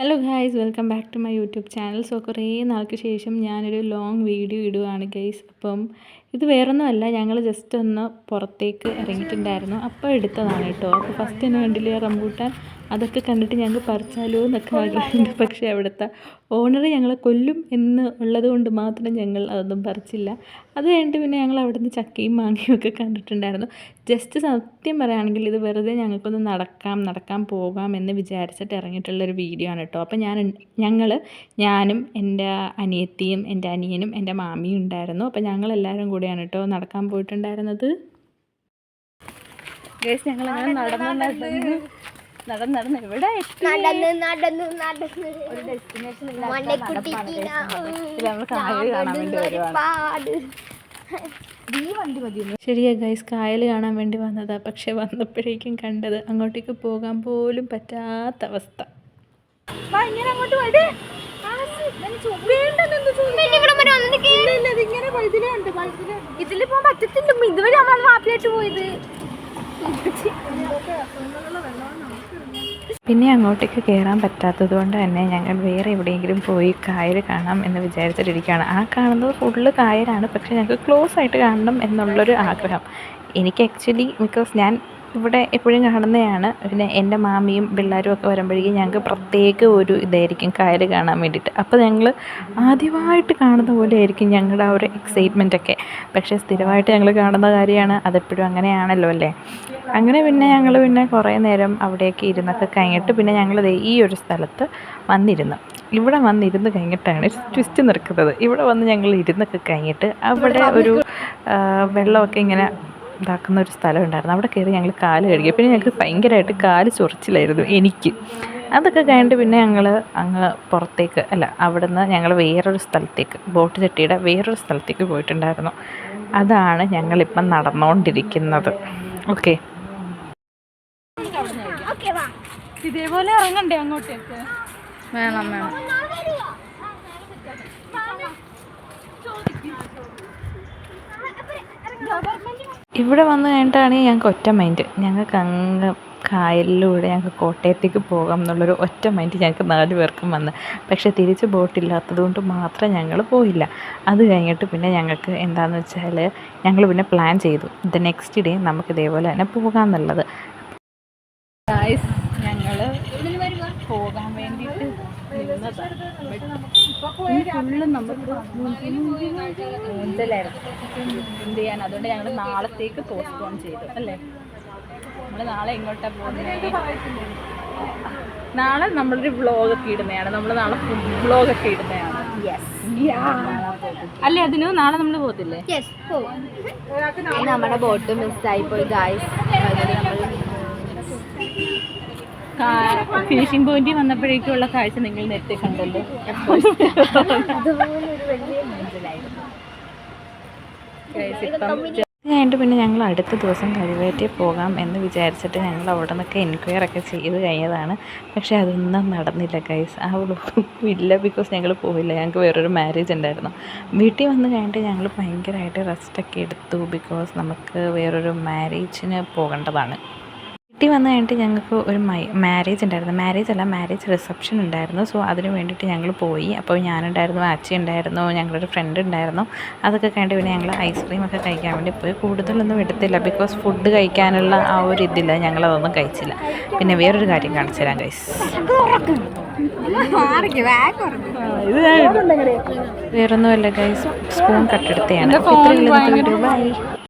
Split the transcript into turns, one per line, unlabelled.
Hello guys welcome back to my YouTube channel so കുറേ നാൾക്ക് ശേഷം ഞാനൊരു ലോങ് വീഡിയോ ഇടുകയാണ് ഗൈസ് അപ്പം ഇത് വേറൊന്നുമല്ല ഞങ്ങൾ ജസ്റ്റ് ഒന്ന് പുറത്തേക്ക് ഇറങ്ങിയിട്ടുണ്ടായിരുന്നു. അപ്പോൾ എടുത്തതാണ് കേട്ടോ. അപ്പോൾ ഫസ്റ്റ് തന്നെ കണ്ടില്ലേ റംബൂട്ടാൻ അതൊക്കെ കണ്ടിട്ട് ഞങ്ങൾക്ക് പറിച്ചാലോ എന്നൊക്കെ ആഗ്രഹമുണ്ട്. പക്ഷേ അവിടുത്തെ ഓണർ ഞങ്ങളെ കൊല്ലും എന്ന് ഉള്ളത് കൊണ്ട് മാത്രം ഞങ്ങൾ അതൊന്നും പറിച്ചില്ല. അത് കഴിഞ്ഞിട്ട് പിന്നെ ഞങ്ങൾ അവിടുന്ന് ചക്കയും മാങ്ങയും ഒക്കെ കണ്ടിട്ടുണ്ടായിരുന്നു. ജസ്റ്റ് സത്യം പറയുകയാണെങ്കിൽ ഇത് വെറുതെ ഞങ്ങൾക്കൊന്ന് നടക്കാം നടക്കാൻ പോകാം എന്ന് വിചാരിച്ചിട്ട് ഇറങ്ങിയിട്ടുള്ളൊരു വീഡിയോ ആണ് കേട്ടോ. അപ്പോൾ ഞാൻ ഞങ്ങൾ ഞാനും എന്റെ അനിയത്തിയും എന്റെ അനിയനും എന്റെ മാമിയും ഉണ്ടായിരുന്നു. അപ്പോൾ ഞങ്ങളെല്ലാവരും കൂടിയാണ് കേട്ടോ നടക്കാൻ പോയിട്ടുണ്ടായിരുന്നത്. ഞങ്ങൾ അങ്ങനെ നടന്ന് നടന്ന് നടന്ന് നടന്ന് ഇവിടെ എത്തി.
നടന്ന് നടന്ന് നടന്ന്.
ഒരു ഡെസ്റ്റിനേഷൻ
മണ്ടക്കുട്ടിക്ക്
നമ്മൾ കായൽ കാണാൻ വേണ്ടി വരുവാണ്.
പാട്.
ശരിയാ ഗൈസ് കായൽ കാണാൻ വേണ്ടി വന്നതാ. പക്ഷെ വന്നപ്പോഴേക്കും കണ്ടത് അങ്ങോട്ടേക്ക് പോകാൻ പോലും പറ്റാത്ത അവസ്ഥ.
ഇതിൽ പോകാൻ പറ്റത്തില്ല. ഇതുവരെ നമ്മൾ മാപ്പിലായിട്ട് പോയത്.
പിന്നെ അങ്ങോട്ടേക്ക് കയറാൻ പറ്റാത്തത് കൊണ്ട് തന്നെ ഞങ്ങൾ വേറെ എവിടെയെങ്കിലും പോയി കായൽ കാണാം എന്ന് വിചാരിച്ചിട്ടിരിക്കുകയാണ്. ആ കാണുന്നത് ഫുള്ള് കായലാണ്. പക്ഷേ ഞങ്ങൾക്ക് ക്ലോസ് ആയിട്ട് കാണണം എന്നുള്ളൊരു ആഗ്രഹം. എനിക്ക് ആക്ച്വലി ബിക്കോസ് ഞാൻ ഇവിടെ എപ്പോഴും കാണുന്നതാണ്. പിന്നെ എന്റെ മാമിയും പിള്ളേരും ഒക്കെ വരുമ്പോഴേക്കും ഞങ്ങൾക്ക് പ്രത്യേക ഒരു ഇതായിരിക്കും കായൽ കാണാൻ വേണ്ടിയിട്ട്. അപ്പോൾ ഞങ്ങൾ ആദ്യമായിട്ട് കാണുന്ന പോലെ ആയിരിക്കും ഞങ്ങളുടെ ആ ഒരു എക്സൈറ്റ്മെന്റൊക്കെ പക്ഷേ സ്ഥിരമായിട്ട് ഞങ്ങൾ കാണുന്ന കാര്യമാണ് അതെപ്പോഴും അങ്ങനെയാണല്ലോ അല്ലേ? അങ്ങനെ പിന്നെ ഞങ്ങൾ പിന്നെ കുറേ നേരം അവിടെയൊക്കെ ഇരുന്നൊക്കെ കഴിഞ്ഞിട്ട് പിന്നെ ഞങ്ങൾ ഈ ഒരു സ്ഥലത്ത് വന്നിരുന്നു. ഇവിടെ വന്നിരുന്ന് കഴിഞ്ഞിട്ടാണ് ട്വിസ്റ്റ് നിൽക്കുന്നത് ഇവിടെ വന്ന് ഞങ്ങൾ ഇരുന്നൊക്കെ കഴിഞ്ഞിട്ട് അവിടെ ഒരു വെള്ളമൊക്കെ ഇങ്ങനെ ഇതാക്കുന്ന ഒരു സ്ഥലം ഉണ്ടായിരുന്നു അവിടെ കയറി ഞങ്ങൾ കാൽ കഴുകി. പിന്നെ ഞങ്ങൾക്ക് ഭയങ്കരമായിട്ട് കാൽ ചൊറിച്ചിലായിരുന്നു എനിക്ക്. അതൊക്കെ കഴിഞ്ഞിട്ട് പിന്നെ ഞങ്ങൾ അങ്ങ് പുറത്തേക്ക് അല്ല അവിടെ നിന്ന് ഞങ്ങൾ വേറൊരു സ്ഥലത്തേക്ക് ബോട്ട് ചട്ടിയുടെ വേറൊരു സ്ഥലത്തേക്ക് പോയിട്ടുണ്ടായിരുന്നു. അതാണ് ഞങ്ങളിപ്പം നടന്നുകൊണ്ടിരിക്കുന്നത് ഓക്കെ.
ഓക്കെ വാ.
ഇതേപോലെ ഇറങ്ങണ്ടേ അങ്ങോട്ടേക്ക്? വേണം വേണം. ഇവിടെ വന്നു കഴിഞ്ഞിട്ടാണ് ഞങ്ങൾക്ക് ഒറ്റ മൈൻഡ് ഞങ്ങൾക്ക് അങ്ങ് കായലിലൂടെ ഞങ്ങൾക്ക് കോട്ടയത്തേക്ക് പോകാം എന്നുള്ളൊരു ഒറ്റ മൈൻഡ് ഞങ്ങൾക്ക് നാല് പേർക്കും വന്ന്. പക്ഷേ തിരിച്ച് ബോട്ടില്ലാത്തത് കൊണ്ട് മാത്രം ഞങ്ങൾ പോയില്ല. അത് കഴിഞ്ഞിട്ട് പിന്നെ ഞങ്ങൾക്ക് എന്താണെന്ന് വെച്ചാൽ ഞങ്ങൾ പിന്നെ പ്ലാൻ ചെയ്തു. ദ നെക്സ്റ്റ് ഡേ നമുക്ക് ഇതേപോലെ തന്നെ പോകാമെന്നുള്ളത്. ഞങ്ങൾ പോകാൻ വേണ്ടിയിട്ട് കൂടുതലായിരുന്നു എന്ത് ചെയ്യാൻ അതുകൊണ്ട് ഞങ്ങൾ നാളത്തേക്ക് പോസ്റ്റ്പോൺ ചെയ്തു അല്ലേ നമ്മൾ നാളെ എങ്ങോട്ടാണ് പോകുന്നത് നാളെ നമ്മളൊരു ഒക്കെ ഇടുന്നതാണ് നമ്മൾ നാളെ ഫുഡ് വ്ളോഗൊക്കെ ഇടുന്നതാണ് അല്ലേ അതിന് നാളെ നമ്മൾ പോകത്തില്ലേ
നമ്മുടെ ബോട്ട് മിസ്സായി പോയി ഗായ്സ്
ഫിനിഷിംഗ് പോയിന്റിൽ വന്നപ്പോഴേക്കുള്ള കാഴ്ച നിങ്ങൾ നേരത്തെ കണ്ടല്ലോ. കഴിഞ്ഞിട്ട് പിന്നെ ഞങ്ങൾ അടുത്ത ദിവസം കരുവേറ്റി പോകാം എന്ന് വിചാരിച്ചിട്ട് ഞങ്ങൾ അവിടെ നിന്നൊക്കെ എൻക്വയർ ഒക്കെ ചെയ്ത് കഴിഞ്ഞതാണ്. പക്ഷെ അതൊന്നും നടന്നില്ല ഗൈസ് ആ ഇല്ല ബിക്കോസ് ഞങ്ങൾ പോയില്ല. ഞങ്ങൾക്ക് വേറൊരു മാരേജ് ഉണ്ടായിരുന്നു. വീട്ടിൽ വന്ന് കഴിഞ്ഞിട്ട് ഞങ്ങൾ ഭയങ്കരമായിട്ട് റെസ്റ്റൊക്കെ എടുത്തു ബിക്കോസ് നമുക്ക് വേറൊരു മാരേജിന് പോകേണ്ടതാണ്. വീട്ടിൽ വന്നു കഴിഞ്ഞിട്ട് ഞങ്ങൾക്ക് ഒരു മൈ മാരേജ് ഉണ്ടായിരുന്നു. മാരേജ് അല്ല മാരേജ് റിസപ്ഷൻ ഉണ്ടായിരുന്നു. സോ അതിന് വേണ്ടിയിട്ട് ഞങ്ങൾ പോയി. അപ്പോൾ ഞാനുണ്ടായിരുന്നു ആച്ചി ഉണ്ടായിരുന്നു ഞങ്ങളൊരു ഫ്രണ്ട് ഉണ്ടായിരുന്നു. അതൊക്കെ കഴിഞ്ഞിട്ട് പിന്നെ ഞങ്ങൾ ഐസ്ക്രീം ഒക്കെ കഴിക്കാൻ വേണ്ടി പോയി. കൂടുതലൊന്നും എടുത്തില്ല ബിക്കോസ് ഫുഡ് കഴിക്കാനുള്ള ആ ഒരു ഇതില്ല. ഞങ്ങളതൊന്നും കഴിച്ചില്ല. പിന്നെ വേറൊരു കാര്യം കാണിച്ചു തരാം ഗൈസ് വേറൊന്നുമല്ല ഗൈസ് സ്പൂൺ കട്ടെടുത്തതാണ് ബൈ